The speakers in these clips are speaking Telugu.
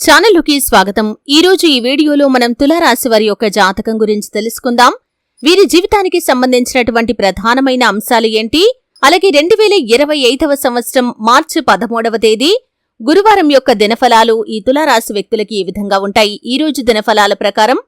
ఛానల్లోకి స్వాగతం. ఈ రోజు ఈ వీడియోలో మనం తులారాశి వారి యొక్క జాతకం గురించి తెలుసుకుందాం. వీరి జీవితానికి సంబంధించినటువంటి ప్రధానమైన అంశాలు ఏంటి? అలాగే రెండు వేల ఇరవై ఐదవ సంవత్సరం మార్చి పదమూడవ తేదీ గురువారం యొక్క దినఫలాలు ఈ తులారాశి వ్యక్తులకి ఈ విధంగా ఉంటాయి? ఈ రోజు దినఫలాల ప్రకారం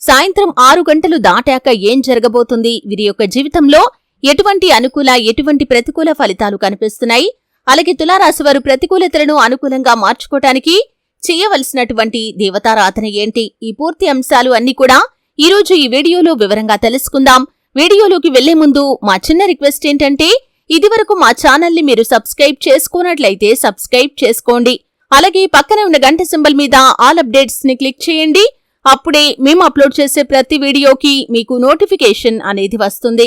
సాయంత్రం ఆరు గంటలు దాటాక ఏం జరగబోతుంది? వీరి యొక్క జీవితంలో ఎటువంటి అనుకూల ఎటువంటి ప్రతికూల ఫలితాలు కనిపిస్తున్నాయి? అలాగే తులారాశి వారు ప్రతికూలతలను అనుకూలంగా మార్చుకోవటానికి చేయవలసినటువంటి దేవతారాధన ఏంటి? ఈ పూర్తి అంశాలు అన్ని కూడా ఈరోజు ఈ వీడియోలో వివరంగా తెలుసుకుందాం. వీడియోలోకి వెళ్ళే ముందు మా చిన్న రిక్వెస్ట్ ఏంటంటే ఇదివరకు మా ఛానల్ని మీరు సబ్స్క్రైబ్ చేసుకున్నట్లయితే సబ్స్క్రైబ్ చేసుకోండి. అలాగే పక్కనే ఉన్న గంట సింబల్ మీద ఆల్ అప్డేట్స్ని క్లిక్ చేయండి. అప్పుడే మేము అప్లోడ్ చేసే ప్రతి వీడియోకి మీకు నోటిఫికేషన్ అనేది వస్తుంది.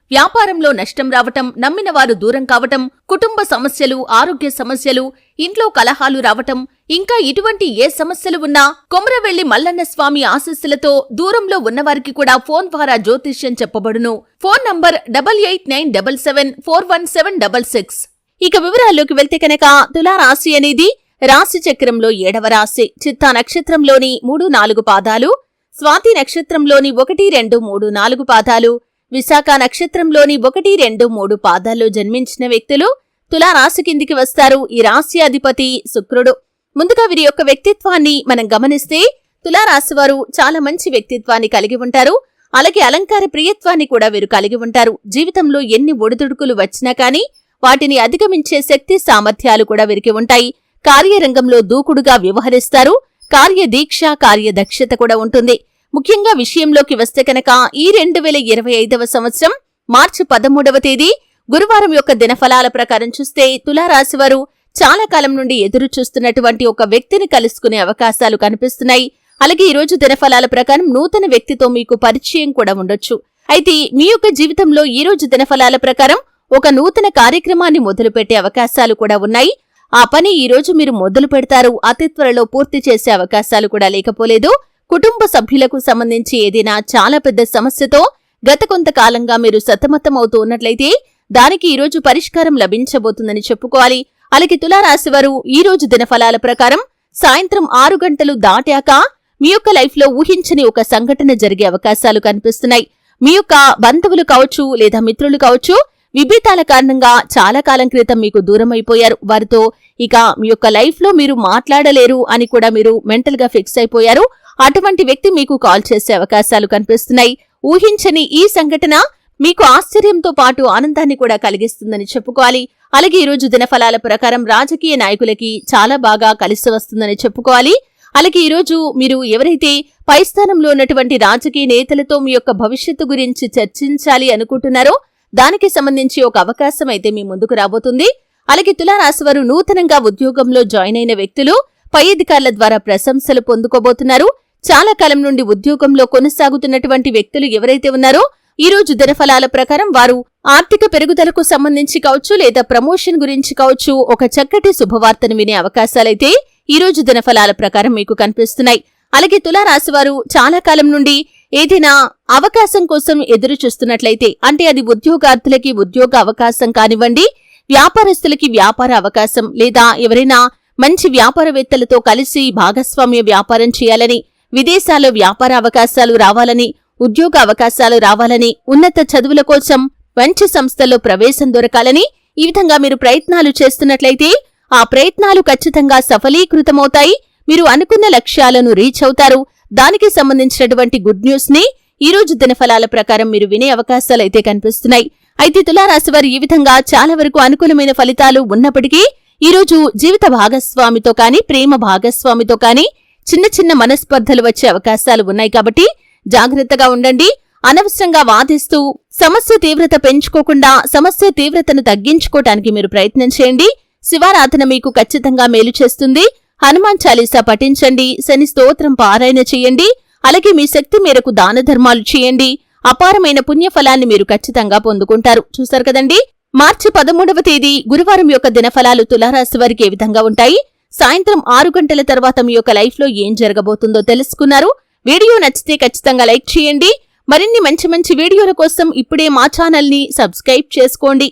వ్యాపారంలో నష్టం రావటం నమ్మిన వారు దూరం కావటం కుటుంబ సమస్యలు ఆరోగ్య సమస్యలు ఇంట్లో కలహాలు రావటం ఇంకా ఇటువంటి ఏ సమస్యలు ఉన్నా కొమరవెల్లి మల్లన్న స్వామి ఆశస్సులతో దూరంలో ఉన్నవారికి కూడా ఫోన్ ద్వారా జ్యోతిష్యం చెప్పబడును. Phone number double eight nine double seven four one seven double six. ఇక వివరాల్లోకి వెళ్తే కనుక తులారాశి అనేది రాశి చక్రంలో ఏడవ రాశి. చిత్తా నక్షత్రంలోని మూడు నాలుగు పాదాలు స్వాతి నక్షత్రంలోని ఒకటి రెండు మూడు నాలుగు పాదాలు విశాఖ నక్షత్రంలోని ఒకటి రెండు మూడు పాదాల్లో జన్మించిన వ్యక్తులు తులారాశి కిందికి వస్తారు. ఈ రాశి అధిపతి శుక్రుడు. ముందుగా వీరి యొక్క వ్యక్తిత్వాన్ని మనం గమనిస్తే తులారాశి వారు చాలా మంచి వ్యక్తిత్వాన్ని కలిగి ఉంటారు. అలాగే అలంకార ప్రియత్వాన్ని కూడా వీరు కలిగి ఉంటారు. జీవితంలో ఎన్ని ఒడిదుడుకులు వచ్చినా కానీ వాటిని అధిగమించే శక్తి సామర్థ్యాలు కూడా వీరికి ఉంటాయి. కార్యరంగంలో దూకుడుగా వ్యవహరిస్తారు. కార్యదీక్ష కార్యదక్షత కూడా ఉంటుంది. ముఖ్యంగా విషయంలోకి వస్తే కనుక ఈ రెండు వేల ఇరవై ఐదవ సంవత్సరం మార్చి పదమూడవ తేదీ గురువారం యొక్క దినఫలాల ప్రకారం చూస్తే తులారాశి వారు చాలా కాలం నుండి ఎదురు చూస్తున్నటువంటి ఒక వ్యక్తిని కలుసుకునే అవకాశాలు కనిపిస్తున్నాయి. అలాగే ఈ రోజు దినఫలాల ప్రకారం నూతన వ్యక్తితో మీకు పరిచయం కూడా ఉండొచ్చు. అయితే మీ యొక్క జీవితంలో ఈ రోజు దినఫలాల ప్రకారం ఒక నూతన కార్యక్రమాన్ని మొదలుపెట్టే అవకాశాలు కూడా ఉన్నాయి. ఆ పని ఈ రోజు మీరు మొదలు పెడతారు. అతి త్వరలో పూర్తి చేసే అవకాశాలు కూడా లేకపోలేదు. కుటుంబ సభ్యులకు సంబంధించి ఏదైనా చాలా పెద్ద సమస్యతో గత కొంతకాలంగా మీరు సతమతమవుతూ ఉన్నట్లయితే దానికి ఈరోజు పరిష్కారం లభించబోతుందని చెప్పుకోవాలి. అలాగే తులారాశివారు ఈ రోజు దినఫలాల ప్రకారం సాయంత్రం ఆరు గంటలు దాటాక మీ యొక్క లైఫ్లో ఊహించని ఒక సంఘటన జరిగే అవకాశాలు కనిపిస్తున్నాయి. మీ యొక్క బంధువులు కావచ్చు లేదా మిత్రులు కావచ్చు విభేతాల కారణంగా చాలా కాలం క్రితం మీకు దూరం అయిపోయారు వారితో ఇక మీ యొక్క లైఫ్లో మీరు మాట్లాడలేరు అని కూడా మీరు మెంటల్గా ఫిక్స్ అయిపోయారు. అటువంటి వ్యక్తి మీకు కాల్ చేసే అవకాశాలు కనిపిస్తున్నాయి. ఊహించని ఈ సంఘటన మీకు ఆశ్చర్యంతో పాటు ఆనందాన్ని కూడా కలిగిస్తుందని చెప్పుకోవాలి. అలాగే ఈరోజు దినఫలాల ప్రకారం రాజకీయ నాయకులకి చాలా బాగా కలిసి వస్తుందని చెప్పుకోవాలి. అలాగే ఈరోజు మీరు ఎవరైతే పై స్థానంలో ఉన్నటువంటి రాజకీయ నేతలతో మీ యొక్క భవిష్యత్తు గురించి చర్చించాలి అనుకుంటున్నారో దానికి సంబంధించి ఒక అవకాశం అయితే మీ ముందుకు రాబోతుంది. అలాగే తులారాశి వారు నూతనంగా ఉద్యోగంలో జాయిన్ అయిన వ్యక్తులు పై అధికారుల ద్వారా ప్రశంసలు పొందుకోబోతున్నారు. చాలా కాలం నుండి ఉద్యోగంలో కొనసాగుతున్నటువంటి వ్యక్తులు ఎవరైతే ఉన్నారో ఈ రోజు దినఫలాల ప్రకారం వారు ఆర్థిక పెరుగుదలకు సంబంధించి కావచ్చు లేదా ప్రమోషన్ గురించి కావచ్చు ఒక చక్కటి శుభవార్తను వినే అవకాశాలైతే ఈ రోజు దినఫలాల ప్రకారం మీకు కనిపిస్తున్నాయి. అలాగే తులారాశివారు చాలా కాలం నుండి ఏదైనా అవకాశం కోసం ఎదురు చూస్తున్నట్లయితే అంటే అది ఉద్యోగార్థులకి ఉద్యోగ అవకాశం కానివ్వండి వ్యాపారస్తులకి వ్యాపార అవకాశం లేదా ఎవరైనా మంచి వ్యాపారవేత్తలతో కలిసి భాగస్వామ్య వ్యాపారం చేయాలని విదేశాల్లో వ్యాపార అవకాశాలు రావాలని ఉద్యోగ అవకాశాలు రావాలని ఉన్నత చదువుల కోసం మంచి సంస్థల్లో ప్రవేశం దొరకాలని ఈ విధంగా మీరు ప్రయత్నాలు చేస్తున్నట్లయితే ఆ ప్రయత్నాలు ఖచ్చితంగా సఫలీకృతమవుతాయి. మీరు అనుకున్న లక్ష్యాలను రీచ్ అవుతారు. దానికి సంబంధించినటువంటి గుడ్ న్యూస్ని ఈ రోజు దినఫలాల ప్రకారం మీరు వినే అవకాశాలైతే కనిపిస్తున్నాయి. అయితే తులారాశి వారు ఈ విధంగా చాలా వరకు అనుకూలమైన ఫలితాలు ఉన్నప్పటికీ ఈ రోజు జీవిత భాగస్వామితో కానీ ప్రేమ భాగస్వామితో కానీ చిన్న చిన్న మనస్పర్ధలు వచ్చే అవకాశాలు ఉన్నాయి కాబట్టి జాగ్రత్తగా ఉండండి. అనవసరంగా వాదిస్తూ సమస్య తీవ్రత పెంచుకోకుండా సమస్య తీవ్రతను తగ్గించుకోవటానికి మీరు ప్రయత్నం చేయండి. శివారాధన మీకు ఖచ్చితంగా మేలు చేస్తుంది. హనుమాన్ చాలీసా పఠించండి. శని స్తోత్రం పారాయణ చేయండి. అలాగే మీ శక్తి మేరకు దాన ధర్మాలు చేయండి. అపారమైన పుణ్యఫలాన్ని మీరు ఖచ్చితంగా పొందుకుంటారు. చూశారు కదండి? మార్చి పదమూడవ తేదీ గురువారం యొక్క దినఫలాలు తులారాశి వారికి ఏ విధంగా ఉంటాయి? సాయంత్రం ఆరు గంటల తర్వాత మీ యొక్క లైఫ్లో ఏం జరగబోతుందో తెలుసుకున్నారు. వీడియో నచ్చితే ఖచ్చితంగా లైక్ చేయండి. మరిన్ని మంచి మంచి వీడియోల కోసం ఇప్పుడే మా ఛానల్ని సబ్స్క్రైబ్ చేసుకోండి.